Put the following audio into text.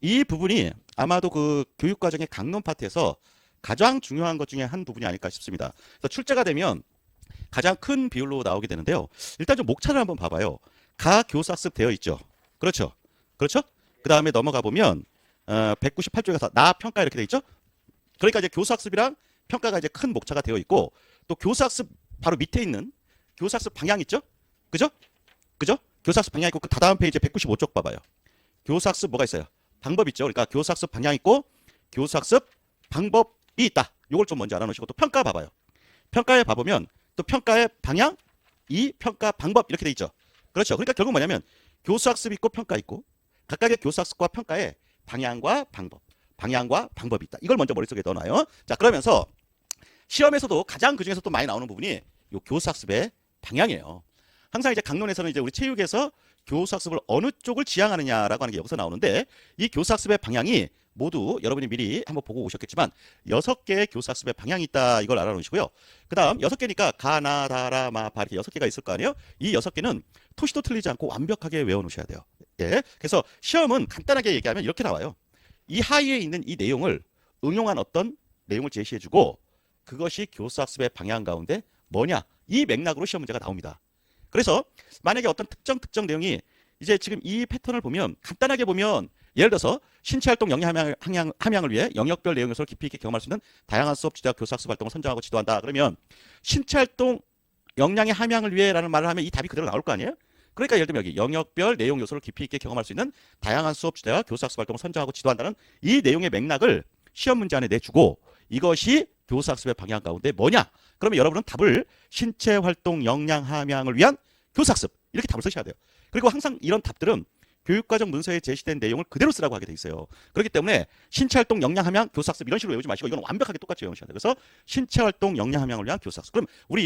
이 부분이 아마도 그 교육 과정의 강론 파트에서 가장 중요한 것 중에 한 부분이 아닐까 싶습니다. 그래서 출제가 되면 가장 큰 비율로 나오게 되는데요. 일단 좀 목차를 한번 봐봐요. 가 교사습 되어 있죠. 그렇죠. 그렇죠? 그 다음에 넘어가 보면 어, 198쪽에서 나 평가 이렇게 돼 있죠. 그러니까 이제 교사학습이랑 평가가 이제 큰 목차가 되어 있고 또 교사학습 바로 밑에 있는 교사학습 방향 있죠? 그죠? 그죠? 교사학습 방향 있고 그 다다음 페이지 195쪽 봐봐요. 교사학습 뭐가 있어요? 방법 있죠. 그러니까 교사학습 방향 있고 교사학습 방법이 있다. 요걸 좀 먼저 알아놓으시고 또 평가 봐봐요. 평가에 봐보면 또 평가의 방향, 이 평가 방법 이렇게 돼 있죠. 그렇죠. 그러니까 결국 뭐냐면 교수학습 있고 평가 있고 각각의 교수학습과 평가의 방향과 방법, 방향과 방법이 있다. 이걸 먼저 머릿속에 넣어놔요. 자 그러면서 시험에서도 가장 그 중에서 또 많이 나오는 부분이 요 교수학습의 방향이에요. 항상 이제 강론에서는 이제 우리 체육에서 교수학습을 어느 쪽을 지향하느냐라고 하는 게 여기서 나오는데 이 교수학습의 방향이 모두 여러분이 미리 한번 보고 오셨겠지만 여섯 개의 교수학습의 방향이 있다 이걸 알아놓으시고요. 그 다음 여섯 개니까 가나 다라 마 바 이렇게 여섯 개가 있을 거 아니에요? 이 여섯 개는 토시도 틀리지 않고 완벽하게 외워놓으셔야 돼요. 예, 그래서 시험은 간단하게 얘기하면 이렇게 나와요. 이 하위에 있는 이 내용을 응용한 어떤 내용을 제시해주고 그것이 교수학습의 방향 가운데 뭐냐 이 맥락으로 시험 문제가 나옵니다. 그래서 만약에 어떤 특정 특정 내용이 이제 지금 이 패턴을 보면 간단하게 보면 예를 들어서 신체 활동 영양 함양, 함양, 함양을 위해 영역별 내용 요소를 깊이 있게 경험할 수 있는 다양한 수업 지도와 교수 학습 활동을 선정하고 지도한다. 그러면 신체 활동 역량의 함양을 위해라는 말을 하면 이 답이 그대로 나올 거 아니에요? 그러니까 예를 들면 여기 영역별 내용 요소를 깊이 있게 경험할 수 있는 다양한 수업 주제와 교수 학습 활동을 선정하고 지도한다는 이 내용의 맥락을 시험 문제 안에 내주고 이것이 교수 학습의 방향 가운데 뭐냐? 그러면 여러분은 답을 신체 활동 역량 함양을 위한 교수학습 이렇게 답을 쓰셔야 돼요. 그리고 항상 이런 답들은 교육과정 문서에 제시된 내용을 그대로 쓰라고 하게 돼 있어요. 그렇기 때문에 신체 활동 역량 함양 교수학습 이런 식으로 외우지 마시고 이건 완벽하게 똑같이 외우셔야 돼요. 그래서 신체 활동 역량 함양을 위한 교수학습. 그럼 우리